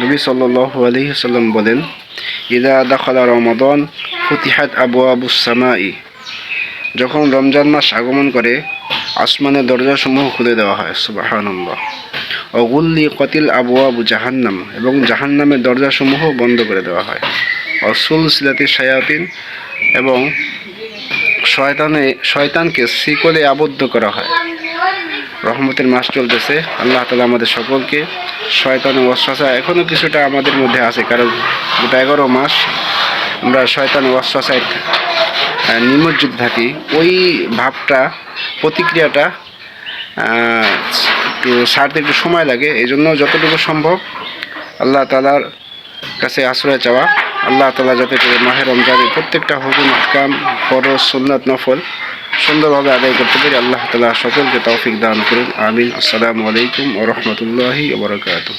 নবী সাল্লাল্লাহু আলাইহি সাল্লাম বলেন, ইদা দাখালা রমাদান, ফুতিহাত আবু আবু সামাই। যখন রমজান মাস আগমন করে, আসমানের দরজাসমূহ খুলে দেওয়া হয়, সুবাহানল্লাহ। অগুল্লি কতিল আবু আবু জাহান্নাম, এবং জাহান্নামের দরজাসমূহ বন্ধ করে দেওয়া হয়। অসুল সিলাতি শায়াতিন, এবং শয়তানে, শয়তানকে শিকলে আবদ্ধ করা হয়। রহমতের মাস চলতেছে। আল্লাহ তালা আমাদের সকলকে শয়তান ওয়াসওয়াসা এখনও কিছুটা আমাদের মধ্যে আছে, কারণ গোটা এগারো মাস আমরা শয়তান ওয়াসওয়াসায় নিমজ্জিত থাকি। ওই ভাবটা, প্রতিক্রিয়াটা একটু সারতে একটু সময় লাগে এই জন্য যতটুকু সম্ভব আল্লাহ তালার কাছে আশ্রয় চাওয়া। আল্লাহ তালা যাতে করে মাহের রমজানের প্রত্যেকটা হুকুম, আহকাম, ফরজ, সুন্নাত নফল সুন্দরভাবে আদায় করতে পারি আল্লাহ তালা সকলকে তৌফিক দান করুন আমিন। আসসালামু আলাইকুম ও রহমতুল্লাহি ওবরাকাতুহ